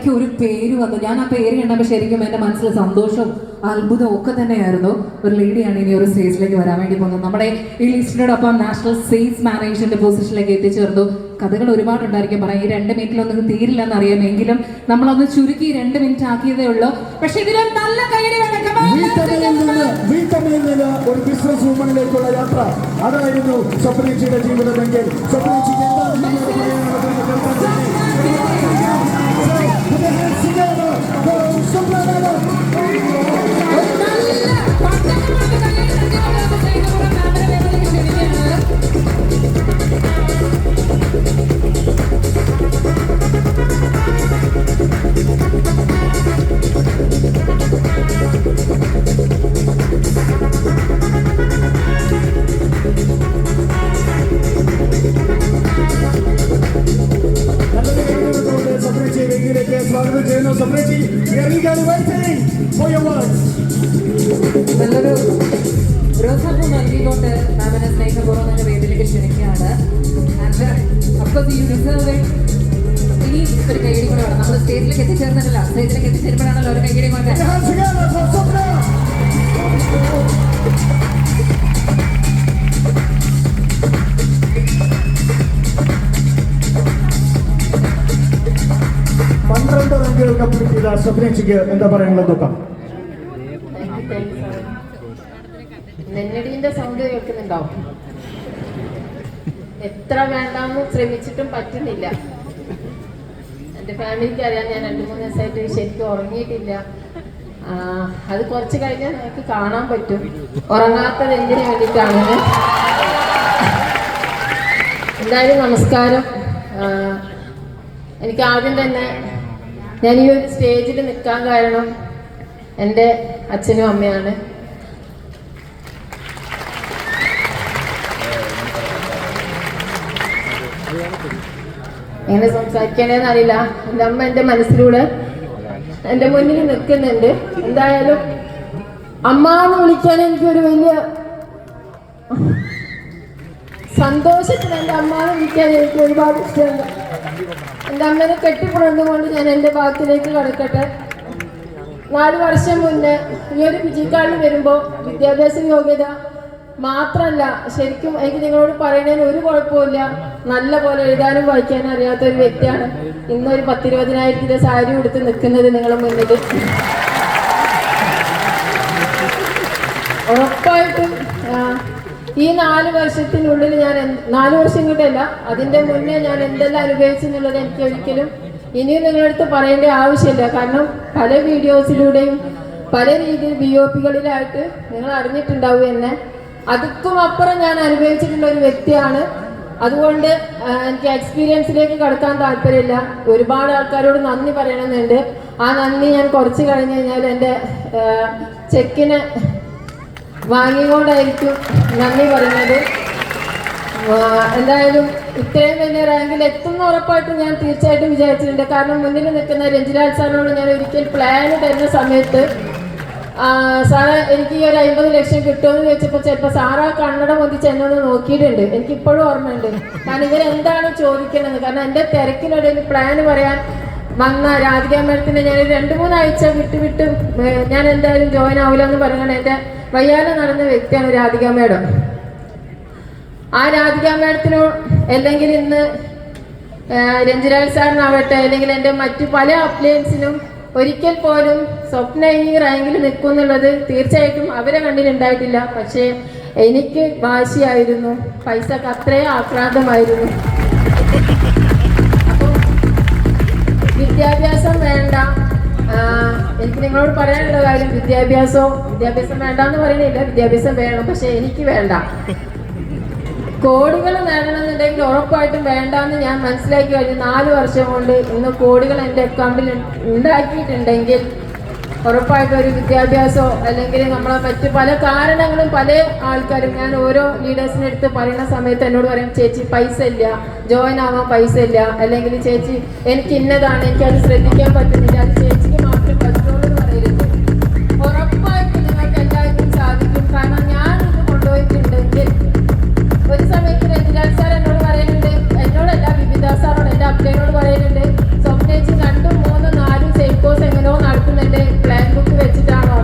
ഇടയ്ക്ക് ഒരു പേര് വന്നു. ഞാൻ ആ പേര് കണ്ടപ്പോൾ ശരിക്കും എന്റെ മനസ്സിൽ സന്തോഷവും അത്ഭുതവും ഒക്കെ തന്നെയായിരുന്നു. ഒരു ലേഡിയാണ് ഇനി ഒരു സ്റ്റേജിലേക്ക് വരാൻ വേണ്ടി പോകുന്നത്. നമ്മുടെ ഈ ലിസ്റ്റിനോടൊപ്പം നാഷണൽ സെയിൽസ് മാനേജ്മെന്റ് പൊസിഷനിലേക്ക് എത്തിച്ചേർന്നു. കഥകൾ ഒരുപാടുണ്ടായിരിക്കും പറയാം ഈ രണ്ട് മിനിറ്റിലൊന്നും തീരില്ല എന്നറിയാം എങ്കിലും നമ്മളൊന്ന് ചുരുക്കി രണ്ട് മിനിറ്റ് ആക്കിയതേ ഉള്ളൂ. പക്ഷെ ഇതിലൊരു നല്ല വീട്ടമ്മയിൽ നിന്ന് ഒരു ബിസിനസ് വുമണിലേക്കുള്ള യാത്ര. അതായിരുന്നു സ്വപ്നേച്ചിയുടെ ജീവിതമെങ്കിൽ. സ്വപ്നേച്ചിക്ക് എന്താണ് പ്രോത്സാഹനം നൽകിക്കൊണ്ട് മാമിനെ സ്നേഹപൂർവം വേദിയിലേക്ക് ക്ഷണിക്കുകയാണ്. ഒരു കൈയടി കൂടെ വേണം. നമ്മൾ സ്റ്റേജിലേക്ക് എത്തിച്ചേർന്നിട്ടില്ല. സ്റ്റേജിലേക്ക് എത്തിച്ചേരുമ്പോഴാണല്ലോ ഒരു കൈയടി കൊണ്ട്. പന്ത്രണ്ട് റാങ്കുകൾ കംപ്ലീറ്റ് ചെയ്ത സ്വപ്നേച്ചിക്ക് എന്താ പറയാനുള്ളത് നോക്കാം. നെന്നടീന്റെ സൗണ്ട് കേൾക്കുന്നുണ്ടോ എത്ര വേണ്ടാന്ന് ശ്രമിച്ചിട്ടും പറ്റുന്നില്ല. എന്റെ ഫാമിലിക്ക് അറിയാം ഞാൻ രണ്ട് മൂന്ന് ദിവസമായിട്ട് ശരിക്കും ഉറങ്ങിയിട്ടില്ല. അത് കുറച്ച് കഴിഞ്ഞാൽ നിങ്ങൾക്ക് കാണാൻ പറ്റും. ഉറങ്ങാത്തത് എന്തിനു വേണ്ടിയിട്ടാണെന്ന് എന്തായാലും നമസ്കാരം. എനിക്ക് ആദ്യം തന്നെ ഞാൻ ഈ ഒരു സ്റ്റേജിൽ നിൽക്കാൻ കാരണം എന്റെ അച്ഛനും അമ്മയാണ്. എങ്ങനെ സംസാരിക്കണേന്ന് അറിയില്ല എന്റെ അമ്മ എന്റെ മനസ്സിലൂടെ എന്റെ മുന്നിൽ നിൽക്കുന്നുണ്ട്. എന്തായാലും അമ്മ എന്ന് വിളിക്കാൻ എനിക്കൊരു വലിയ സന്തോഷത്തിന് എന്റെ അമ്മ എന്ന് വിളിക്കാൻ എനിക്ക് ഒരുപാട് ഇഷ്ടമുണ്ട്. എന്റെ അമ്മനെ കെട്ടിപ്പുണർന്നുകൊണ്ട് ഞാൻ എന്റെ ഭാഗത്തിലേക്ക് കടക്കട്ടെ. നാല് വർഷം മുന്നേ ഈ ഒരു വിജയക്കാളിൽ വരുമ്പോൾ വിദ്യാഭ്യാസ യോഗ്യത മാത്രമല്ല ശരിക്കും എനിക്ക് നിങ്ങളോട് പറയുന്നതിന് ഒരു കുഴപ്പമില്ല നല്ല പോലെ എഴുതാനും വായിക്കാനും അറിയാത്ത ഒരു വ്യക്തിയാണ്. ഇന്നൊരു പത്തിരുപതിനായിരത്തിന്റെ സാരി ഉടുത്ത് നിൽക്കുന്നത് നിങ്ങളെ മുന്നിൽ ഉറപ്പായിട്ടും ഈ നാല് വർഷത്തിനുള്ളിൽ ഞാൻ നാല് വർഷം കിട്ടല്ല അതിന്റെ മുന്നേ ഞാൻ എന്തെല്ലാം അനുഭവിച്ചെന്നുള്ളത് എനിക്ക് ഒരിക്കലും ഇനിയും നിങ്ങളടുത്ത് പറയേണ്ട ആവശ്യമില്ല. കാരണം പല വീഡിയോസിലൂടെയും പല രീതിയിൽ ബി ഒ പികളിലായിട്ട് നിങ്ങൾ അറിഞ്ഞിട്ടുണ്ടാവും എന്നെ. അതുക്കും അപ്പുറം ഞാൻ അനുഭവിച്ചിട്ടുള്ള ഒരു വ്യക്തിയാണ്. അതുകൊണ്ട് എനിക്ക് എക്സ്പീരിയൻസിലേക്ക് കടക്കാൻ താല്പര്യമില്ല. ഒരുപാട് ആൾക്കാരോട് നന്ദി പറയണമെന്നുണ്ട്. ആ നന്ദി ഞാൻ കുറച്ച് കഴിഞ്ഞ് കഴിഞ്ഞാൽ എന്റെ ചെക്കിന് വാങ്ങിക്കൊണ്ടായിരിക്കും നന്ദി പറയുന്നത്. എന്തായാലും ഇത്രയും വലിയ റാങ്കിൽ എത്തുന്ന ഉറപ്പായിട്ടും ഞാൻ തീർച്ചയായിട്ടും വിചാരിച്ചിട്ടുണ്ട്. കാരണം മുന്നിൽ നിൽക്കുന്ന രഞ്ജിരാജ് സാറിനോട് ഞാൻ ഒരിക്കൽ പ്ലാൻ തരുന്ന സമയത്ത് സാറ് എനിക്ക് ഈ ഒരു അമ്പത് ലക്ഷം കിട്ടുമെന്ന് ചോദിച്ചപ്പോൾ ചിലപ്പോൾ സാറ് കണ്ണട പൊതിച്ച് എന്നെ ഒന്ന് നോക്കിയിട്ടുണ്ട്. എനിക്ക് ഇപ്പോഴും ഓർമ്മയുണ്ട്. കാരണം ഇവരെന്താണ് ചോദിക്കണത്? കാരണം എന്റെ തിരക്കിനിടയിൽ പ്ലാൻ പറയാൻ വന്ന രാധിക മേഡത്തിന് ഞാൻ രണ്ടു മൂന്നാഴ്ച വിട്ട് വിട്ട് ഞാൻ എന്തായാലും ജോയിൻ ആവില്ല എന്ന് പറയുന്നത് എന്റെ വയ്യാതെ നടന്ന വ്യക്തിയാണ് രാധിക മേഡം. ആ രാധിക മേഡത്തിനോ അല്ലെങ്കിൽ ഇന്ന് രഞ്ജിരാജ് സാറിനാവട്ടെ അല്ലെങ്കിൽ എന്റെ മറ്റു പല അപ്ലയൻസിനും ഒരിക്കൽ പോലും സ്വപ്ന ഈ റാങ്കിൽ നിൽക്കുന്നുള്ളത് തീർച്ചയായിട്ടും അവരെ കണ്ടിലുണ്ടായിട്ടില്ല പക്ഷേ എനിക്ക് വാശിയായിരുന്നു. പൈസക്ക് അത്രയും ആക്രാന്തമായിരുന്നു വിദ്യാഭ്യാസം വേണ്ട. എനിക്ക് നിങ്ങളോട് പറയാനുള്ള കാര്യം വിദ്യാഭ്യാസവും വിദ്യാഭ്യാസം വേണ്ട എന്ന് പറയുന്നില്ല. വിദ്യാഭ്യാസം വേണം പക്ഷെ എനിക്ക് വേണ്ട. കോടികൾ നേടണമെന്നുണ്ടെങ്കിൽ ഉറപ്പായിട്ടും വേണ്ടാന്ന് ഞാൻ മനസ്സിലാക്കി കഴിഞ്ഞു നാല് വർഷം കൊണ്ട് ഇന്ന് കോടികൾ എന്റെ അക്കൗണ്ടിൽ ഉണ്ടാക്കിയിട്ടുണ്ടെങ്കിൽ ഉറപ്പായിട്ടും ഒരു വിദ്യാഭ്യാസമോ അല്ലെങ്കിൽ നമ്മളെ മറ്റ് പല കാരണങ്ങളും പല ആൾക്കാരും ഞാൻ ഓരോ ലീഡേഴ്സിനെ അടുത്ത് പറയുന്ന സമയത്ത് എന്നോട് പറയും ചേച്ചി പൈസ ഇല്ല. ജോയിൻ ആവാൻ പൈസ ഇല്ല. അല്ലെങ്കിൽ ചേച്ചി എനിക്ക് ഇന്നതാണ്. എനിക്കത് ശ്രദ്ധിക്കാൻ പറ്റുന്നില്ല.